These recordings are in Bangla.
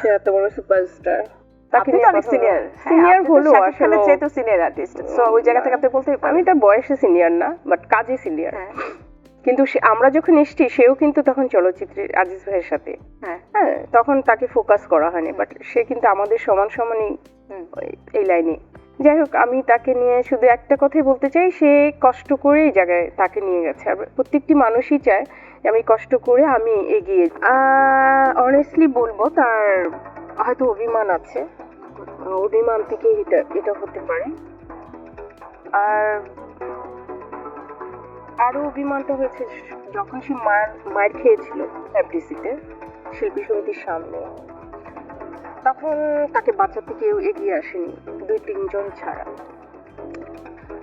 সে এত বড় সুপারস্টার। তাকে নিয়ে অনেক সিনিয়র সিনিয়র হলো আসলে। যেহেতু সিনিয়র আর্টিস্ট সো ওই জায়গা থেকে আপনি বলতেই পারেন। আমি তার বয়সে সিনিয়র না বাট কাজে সিনিয়র হ্যাঁ। কিন্তু আমরা যখন এসছি সেও কিন্তু তখন চলচ্চিত্রে আজিজ ভাইয়ের সাথে। হ্যাঁ। হ্যাঁ তখন তাকে ফোকাস করা হয়নি বাট সে কিন্তু আমাদের সমান সমানই এই লাইনে যাই হোক আমি তাকে নিয়ে শুধু একটা কথাই বলতে চাই সে কষ্ট করে এই জায়গায় তাকে নিয়ে গেছে। আর প্রত্যেকটি মানুষই চায় আমি কষ্ট করে আমি এগিয়ে অনেস্টলি বলব তার হয়তো অভিমান আছে। অভিমান থেকে এটা এটা হতে পারে। আর আরও অভিমানটা হয়েছে যখন সে মার মার খেয়েছিল এফডিসিতে শিল্পী সমিতির সামনে। তখন তাকে বাঁচাতে কেউ এগিয়ে আসেনি দুই তিনজন ছাড়া।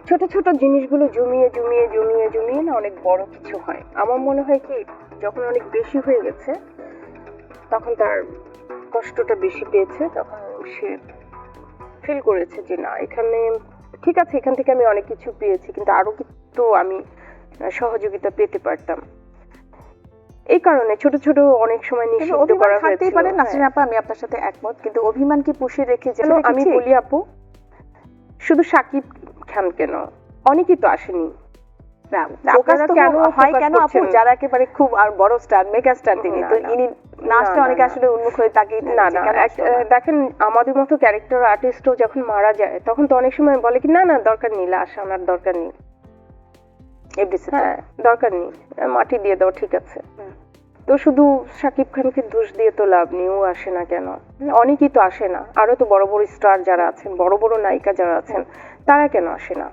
ছোট ছোট জিনিসগুলো জমিয়ে জমিয়ে জমিয়ে জমিয়ে না অনেক বড় কিছু হয়। আমার মনে হয় কি যখন অনেক বেশি হয়ে গেছে তখন তার কষ্টটা বেশি পেয়েছে তখন সে ফিল করেছে যে না এখানে ঠিক আছে এখান থেকে আমি অনেক কিছু পেয়েছি কিন্তু আরও কিন্তু আমি সহযোগিতা পেতে পারতাম। এই কারণে ছোট ছোট অনেক সময় নিষিদ্ধ করা পারে হ্যাঁ। নাসরিন আপা আমি আপনার সাথে একমত কিন্তু অভিমান কি পুষিয়ে রেখে যেটা আমি বলি আপু শুধু সাকিব খান কেন? অনেকেই তো আসেনি। না আপনারা ফোকাস তো কেন হয় কেন আপু? যারা একেবারে খুব আর বড় স্টার মেগা স্টার তিনি। তো ইনি না, অনেকে আসলে উন্মুখ হয়ে তাকিয়ে না না কেন এক- আসলো না? আহ, দেখেন আমাদের মতো ক্যারেক্টার আর্টিস্টও যখন মারা যায় তখন তো অনেক সময় বলে কি না না দরকার নেই লাশ আনার দরকার নেই। হ্যাঁ দরকার নেই মাটি দিয়ে দাও ঠিক আছে। তো শুধু সাকিব খানকে দোষ দিয়ে তো লাভ নেই, ও আসে না কেন? অনেকেই তো আসে না। আরও তো বড় বড় স্টার যারা আছেন, বড় বড় নায়িকা যারা আছেন, তারা কেন আসে না?